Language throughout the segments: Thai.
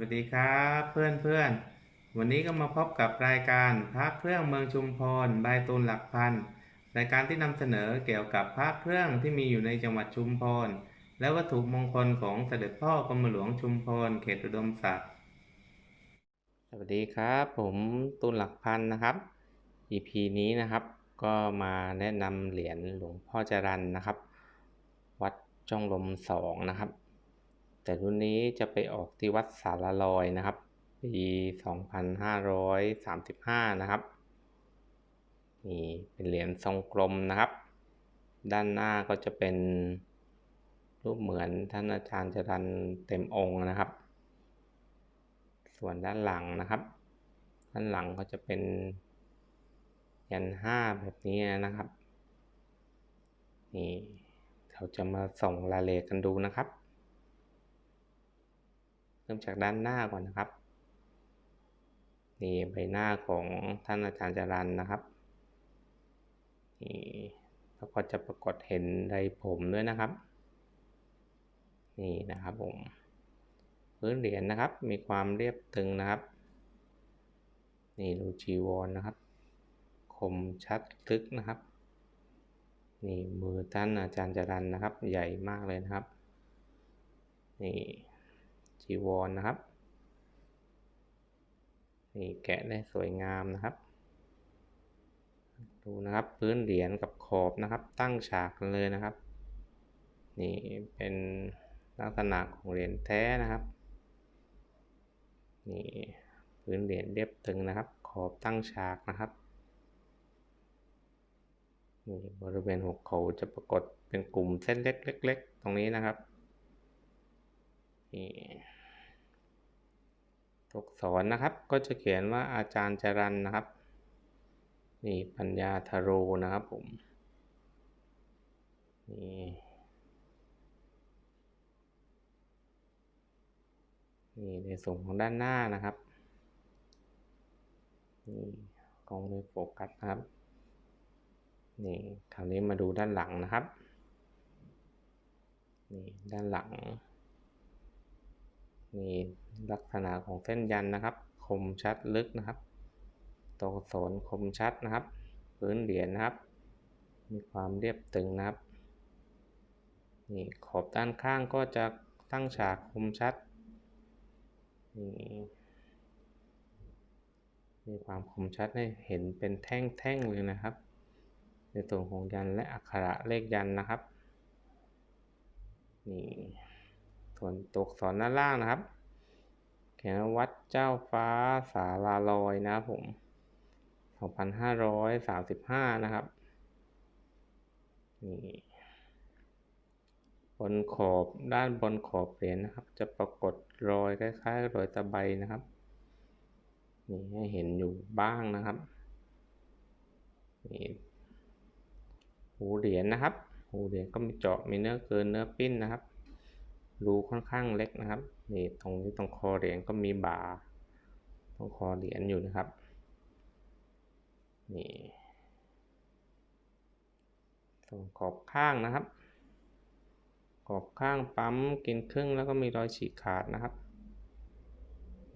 วัสดีครับเพื่อนเพื่อนๆวันนี้ก็มาพบกับรายการพระเครื่องเมืองชุมพรบายตูนหลักพันรายการที่นำเสนอเกี่ยวกับพระเครื่องที่มีอยู่ในจังหวัดชุมพรและวัตถุมงคลของเสด็จพ่อกรมหลวงชุมพรเขตอุดมศักดิ์สวัสดีครับ ผมตูนหลักพันนะครับ EP นี้นะครับ ก็มาแนะนำเหรียญหลวงพ่อจรันนะครับ วัดจ้องลมสองนะครับ แต่รุ่นนี้จะไปออกที่วัดสารลอยนะครับปี2535 นะครับนี่เป็นเหรียญทรงกลมนะครับ ด้านหน้าก็จะเป็นรูปเหมือนท่านอาจารย์จรันเต็มองค์นะครับ ส่วนด้านหลังนะครับ ด้านหลังก็จะเป็นยันห้าแบบนี้นะครับนี่เราจะมาส่งรายละเอียดกันดูนะครับ เริ่มจากด้านหน้าก่อนนะครับ นี่ใบหน้าของท่านอาจารย์จรันนะครับ นี่แล้วก็จะปรากฏเห็นใดผมด้วยนะครับ นี่นะครับผม พื้นเหรียญนะครับ มีความเรียบตึงนะครับ นี่รูจีวรนนะครับ คมชัดลึกนะครับ นี่มือท่านอาจารย์จรันนะครับ ใหญ่มากเลยนะครับ นี่ จีวรนนะครับนี่แกะได้สวยงามนะครับ ดูนะครับพื้นเหรียญกับขอบนะครับ ตั้งฉากกันเลยนะครับ นี่เป็นลักษณะของเหรียญแท้นะครับนี่พื้นเหรียญเรียบตึงนะครับ ขอบตั้งฉากนะครับนี่บริเวณหัวเขาจะปรากฏเป็นกลุ่มเส้นเล็กๆตรงนี้นะครับนี่ ตัวอักษรนะครับ ก็จะเขียนว่าอาจารย์จรันนะครับ นี่ปัญญาทโรนะครับผมนี่นี่ในส่วนของด้านหน้านะครับนี่กล้องไม่โฟกัสนะครับนี่คราวนี้มาดูด้านหลังนะครับนี่ด้านหลัง นี่ลักษณะของเส้นยันนะครับ คมชัดลึกนะครับตัวอักษรคมชัดนะครับ พื้นเหรียญนะครับ มีความเรียบตึงนะครับนี่ขอบด้านข้างก็จะตั้งฉากคมชัดนี่มีความคมชัดให้เห็นเป็นแท่งๆเลยนะครับ ในส่วนของยันและอักขระเลขยันนะครับนี่ ส่วนตัวอักษรด้านล่างนะครับ เขียนวัดเจ้าฟ้าสาลาลอยนะครับผม 2535 นะครับ นี่ บนขอบด้านบนขอบเหรียญนะครับ จะปรากฏรอยคล้ายๆรอยตะไบนะครับ นี่ให้เห็นอยู่บ้างนะครับนี่หูเหรียญนะครับ หูเหรียญก็มีเจาะมีเนื้อเกินเนื้อปิ้นนะครับ รูค่อนข้างเล็กนะครับนี่ตรงนี้ตรงคอเหรียญก็มีบาตรงคอเหรียญอยู่นะครับนี่ตรงขอบข้างนะครับ ขอบข้างปั๊มกินครึ่งแล้วก็มีรอยฉีกขาดนะครับ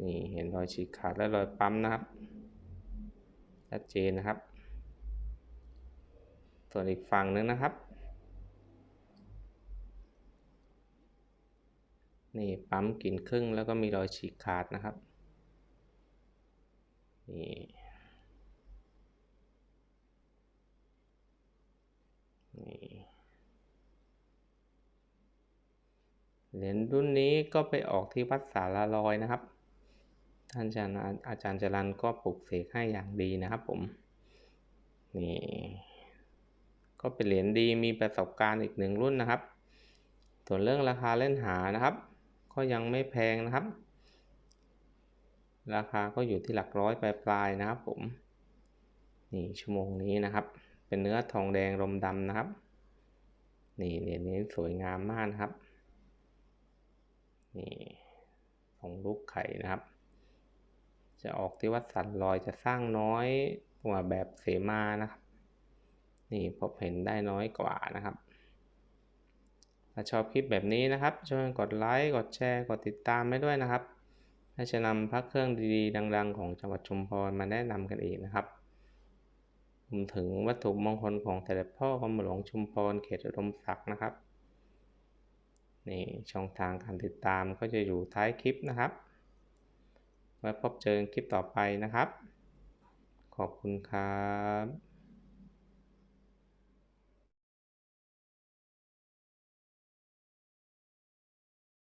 นี่เห็นรอยฉีกขาดและรอยปั๊มนะครับชัดเจนนะครับ ส่วนอีกฝั่งนึงนะครับ นี่ปั๊มกินครึ่งแล้วก็มีรอยฉีกขาดนะครับ นี่นี่เหรียญรุ่นนี้ก็ไปออกที่วัดสารลอยนะครับ ท่านอาจารย์อาจารย์จรันก็ปลุกเสกให้อย่างดีนะครับผม นี่ ก็เป็นเหรียญดีมีประสบการณ์อีกหนึ่งรุ่นนะครับ ส่วนเรื่องราคาเล่นหานะครับ ก็ยังไม่แพงนะครับ ราคาก็อยู่ที่หลักร้อยปลายๆนะครับผมนี่ชั่วโมงนี้นะครับ เป็นเนื้อทองแดงลมดำนะครับ นี่เหรียญนี้สวยงามมากนะครับ นี่ของลูกไข่นะครับ จะออกที่วัดสันลอยจะสร้างน้อยกว่าแบบเสมานะครับ นี่พบเห็นได้น้อยกว่านะครับ ถ้าชอบคลิปแบบนี้นะครับ ช่วยกดไลค์ กดแชร์ กดติดตามให้ด้วยนะครับใและจะนำพระเครื่องดีๆ ดังๆ ของจังหวัดชุมพรมาแนะนำกันอีกนะครับรวมถึงวัตถุมงคลของเสด็จพ่อกรมหลวงชุมพรเขตอุดมศักดิ์นะครับ นี่ช่องทางการติดตามก็จะอยู่ท้ายคลิปนะครับไว้พบเจอคลิปต่อไปนะครับ ขอบคุณครับ